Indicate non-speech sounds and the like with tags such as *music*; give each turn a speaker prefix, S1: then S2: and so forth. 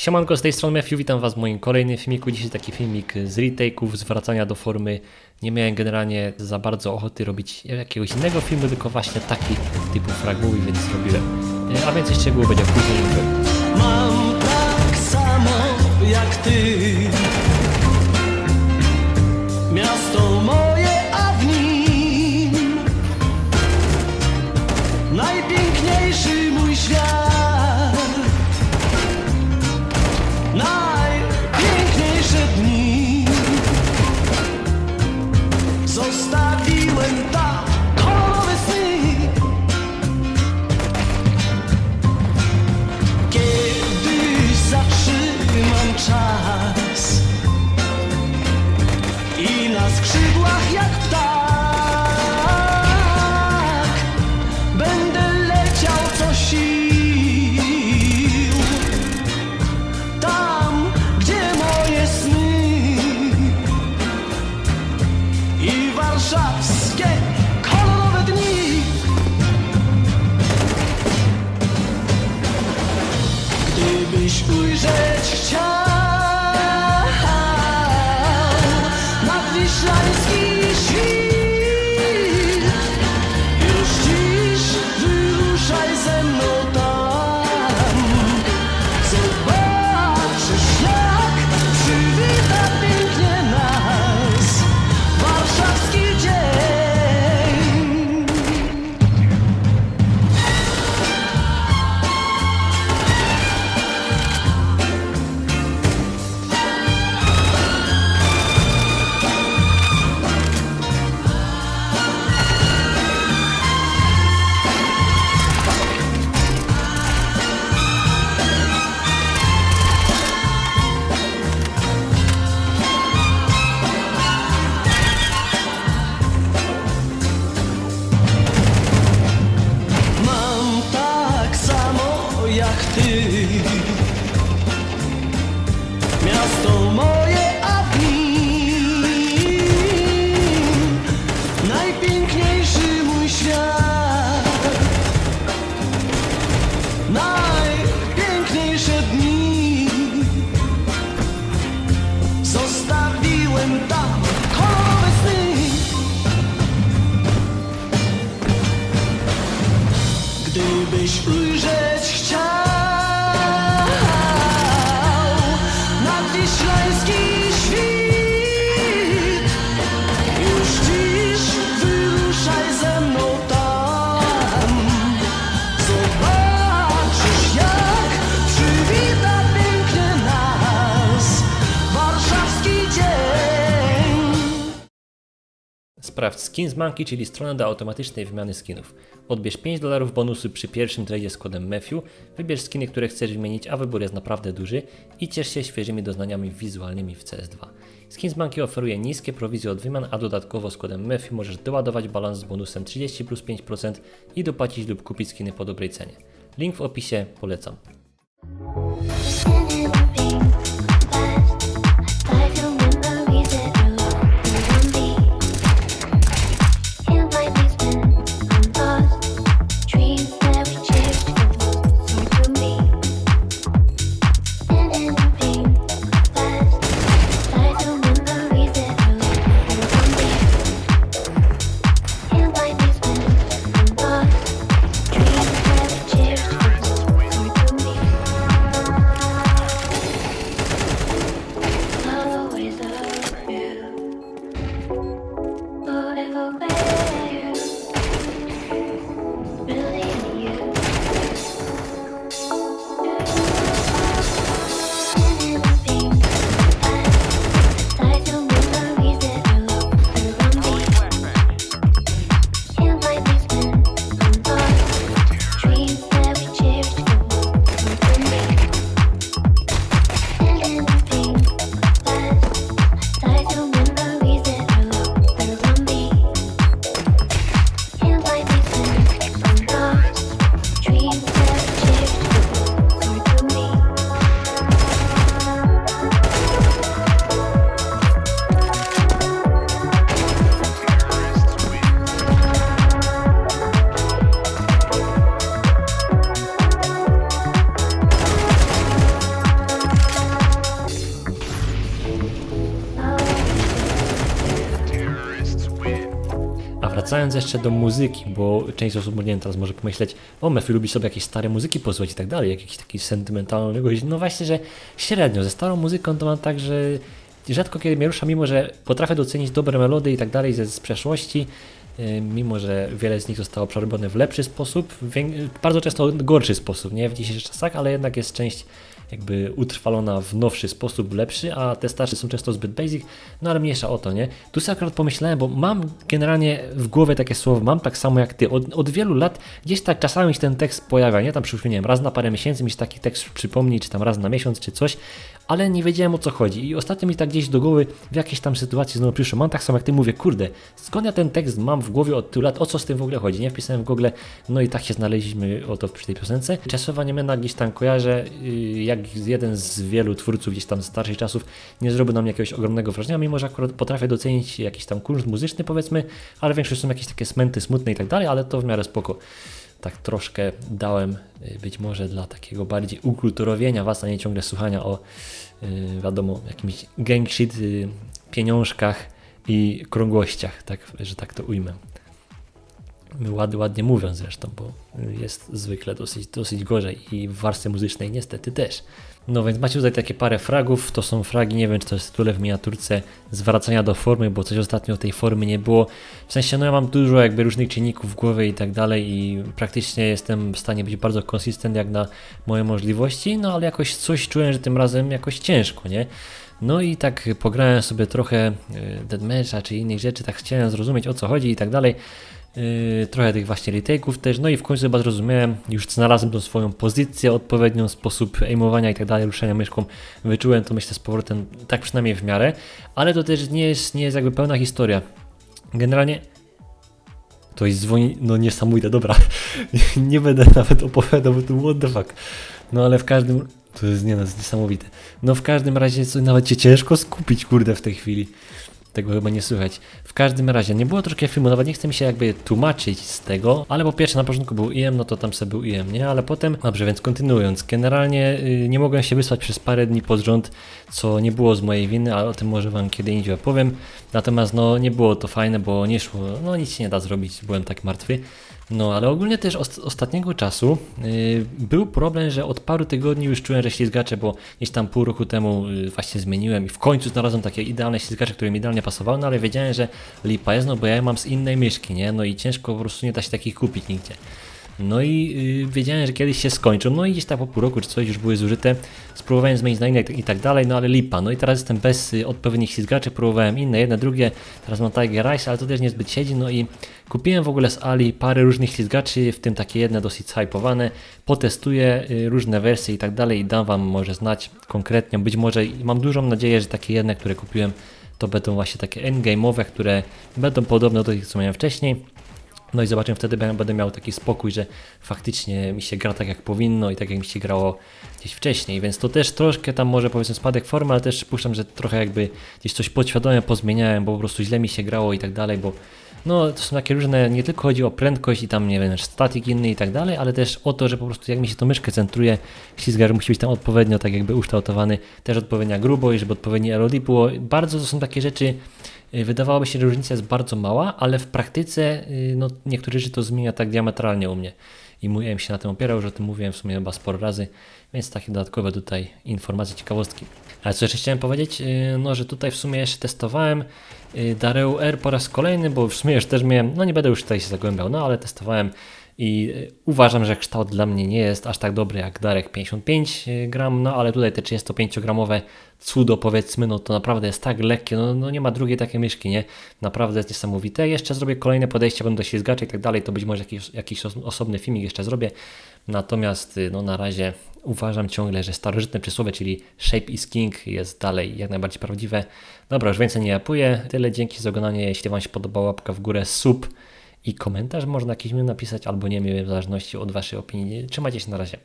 S1: Siemanko, z tej strony Matthew, witam Was w moim kolejnym filmiku. Dzisiaj taki filmik z retake'ów, z wracania do formy. Nie miałem generalnie za bardzo ochoty robić jakiegoś innego filmu, tylko właśnie taki typu fragmuły, więc zrobiłem. E, A więcej szczegółów będzie później.
S2: Mam tak samo jak ty Gdybyś ujrzeć chciał. Nadwiślański świt,
S1: Sprawdź Skins Monkey, czyli stronę do automatycznej wymiany skinów. Odbierz 5 dolarów bonusu przy pierwszym tradzie z kodem Matthew, wybierz skiny, które chcesz wymienić, a wybór jest naprawdę duży i ciesz się świeżymi doznaniami wizualnymi w CS2. Skins Monkey oferuje niskie prowizje od wymian, a dodatkowo z kodem Matthew możesz doładować balans z bonusem 30 plus 5% i dopłacić lub kupić skiny po dobrej cenie. Link w opisie, polecam. Wracając jeszcze do muzyki, bo część osób, nie wiem, teraz może pomyśleć, o Mefi lubi sobie jakieś stare muzyki posłuchać i tak dalej, jakiś taki sentymentalny gość. No właśnie, że średnio, ze starą muzyką to mam tak, że rzadko kiedy mnie rusza, mimo że potrafię docenić dobre melody i tak dalej ze z przeszłości, mimo że wiele z nich zostało przerobione w lepszy sposób, bardzo często gorszy sposób, nie w dzisiejszych czasach, ale jednak jest część jakby utrwalona w nowszy sposób, lepszy, a te starsze są często zbyt basic, no ale mniejsza o to, nie? Tu sobie akurat pomyślałem, bo mam generalnie w głowie takie słowo, mam tak samo jak ty, od, od wielu lat gdzieś tak czasami mi się ten tekst pojawia, nie? Tam wiem, raz na parę miesięcy mi się taki tekst przypomni, czy tam raz na miesiąc, czy coś, ale nie wiedziałem o co chodzi i ostatnio mi tak gdzieś do głowy w jakiejś tam sytuacji znowu przyszło, mam tak samo jak ty mówię, kurde, skąd ja ten tekst mam w głowie od tylu lat, o co z tym w ogóle chodzi, nie? Wpisałem w Google, no i tak się znaleźliśmy o to przy tej piosence. Czasownie Niemena gdzieś tam kojarzę, yy, jak jeden z wielu twórców gdzieś tam starszych czasów nie zrobił nam jakiegoś ogromnego wrażenia, mimo że akurat potrafię docenić jakiś tam kunszt muzyczny powiedzmy, ale większość są jakieś takie smenty smutne i tak dalej, ale to w miarę spoko tak troszkę dałem y, być może dla takiego bardziej ukulturowienia was, a nie ciągle słuchania o y, wiadomo jakimś gang shit, y, pieniążkach i krągłościach, tak, że tak to ujmę. Ład, ładnie mówiąc zresztą, bo jest zwykle dosyć, dosyć gorzej i w warstwie muzycznej niestety też. No więc macie tutaj takie parę fragów, to są fragi, nie wiem czy to jest tytule w miniaturce, zwracania do formy, bo coś ostatnio tej formy nie było. W sensie, no ja mam dużo jakby różnych czynników w głowie i tak dalej i praktycznie jestem w stanie być bardzo konsystent jak na moje możliwości, no ale jakoś coś czułem, że tym razem jakoś ciężko, nie? No i tak pograłem sobie trochę y, Deadmatcha czy innych rzeczy, tak chciałem zrozumieć o co chodzi i tak dalej. Yy, trochę tych właśnie retake'ów też, no i w końcu chyba zrozumiałem, już znalazłem tą swoją pozycję, odpowiednią sposób aimowania i tak dalej, ruszania myszką, wyczułem to myślę z powrotem, tak przynajmniej w miarę, ale to też nie jest, nie jest jakby pełna historia. Generalnie to jest dzwoni, no niesamowite, dobra, *laughs* nie będę nawet opowiadał, bo to what the fuck, no ale w każdym, to jest, nie, no, jest niesamowite, no w każdym razie co, nawet się ciężko skupić, kurde, w tej chwili. Tego chyba nie słychać. W każdym razie, nie było troszkę filmu, nawet nie chcę mi się jakby tłumaczyć z tego, ale po pierwsze na początku był IM, no to tam sobie był IM, nie? Ale potem, dobrze, więc kontynuując, generalnie y, nie mogłem się wysłać przez parę dni pod rząd, co nie było z mojej winy, ale o tym może wam kiedy indziej opowiem. Natomiast no nie było to fajne, bo nie szło, no nic się nie da zrobić, byłem tak martwy. No, ale ogólnie też os- ostatniego czasu yy, był problem, że od paru tygodni już czułem, że ślizgacze, bo gdzieś tam pół roku temu yy, właśnie zmieniłem i w końcu znalazłem takie idealne ślizgacze, które mi idealnie pasowały, no ale wiedziałem, że lipa jest, no bo ja mam z innej myszki, nie? No i ciężko po prostu nie da się takich kupić nigdzie. No i yy, wiedziałem, że kiedyś się skończą, no i gdzieś tak po pół roku czy coś już były zużyte, spróbowałem zmienić na inne i tak dalej, no ale lipa, no i teraz jestem bez y, odpowiednich ślizgaczy, próbowałem inne, jedne, drugie, teraz mam Tiger Rice, ale to też niezbyt siedzi, no i kupiłem w ogóle z Ali parę różnych ślizgaczy, w tym takie jedne dosyć hypowane, potestuję y, różne wersje i tak dalej i dam wam może znać konkretnie, być może mam dużą nadzieję, że takie jedne, które kupiłem, to będą właśnie takie endgame'owe, które będą podobne do tych, co miałem wcześniej, no i zobaczymy, wtedy bę- będę miał taki spokój, że faktycznie mi się gra tak jak powinno i tak jak mi się grało gdzieś wcześniej, więc to też troszkę tam może powiedzmy spadek formy, ale też przypuszczam, że trochę jakby gdzieś coś podświadomie pozmieniałem, bo po prostu źle mi się grało i tak dalej, bo no to są takie różne, nie tylko chodzi o prędkość i tam nie wiem, statik inny i tak dalej, ale też o to, że po prostu jak mi się to myszkę centruje, ślizgar musi być tam odpowiednio tak jakby ukształtowany, też odpowiednia grubość, żeby odpowiednie LOD było, bardzo to są takie rzeczy, Wydawałoby się, że różnica jest bardzo mała, ale w praktyce y, no, rzeczy to zmienia tak diametralnie u mnie. I mój się na tym opierał, że o tym mówiłem w sumie chyba sporo razy, więc takie dodatkowe tutaj informacje, ciekawostki. Ale co jeszcze chciałem powiedzieć, y, no że tutaj w sumie jeszcze testowałem y, Dareu R po raz kolejny, bo w sumie już też miałem, no nie będę już tutaj się zagłębiał, no ale testowałem i uważam, że kształt dla mnie nie jest aż tak dobry jak Darek 55 gram, no ale tutaj te 35 gramowe cudo powiedzmy, no to naprawdę jest tak lekkie, no, no nie ma drugiej takiej myszki, nie? Naprawdę jest niesamowite. Jeszcze zrobię kolejne podejście, będę do ślizgaczy i tak dalej, to być może jakiś, jakiś os- osobny filmik jeszcze zrobię. Natomiast y, no na razie uważam ciągle, że starożytne przysłowie, czyli shape is king jest dalej jak najbardziej prawdziwe. Dobra, już więcej nie japuję. Tyle, dzięki za oglądanie. Jeśli Wam się podoba łapka w górę, sub i komentarz można jakiś mi napisać albo nie wiem, w zależności od Waszej opinii. Trzymajcie się na razie.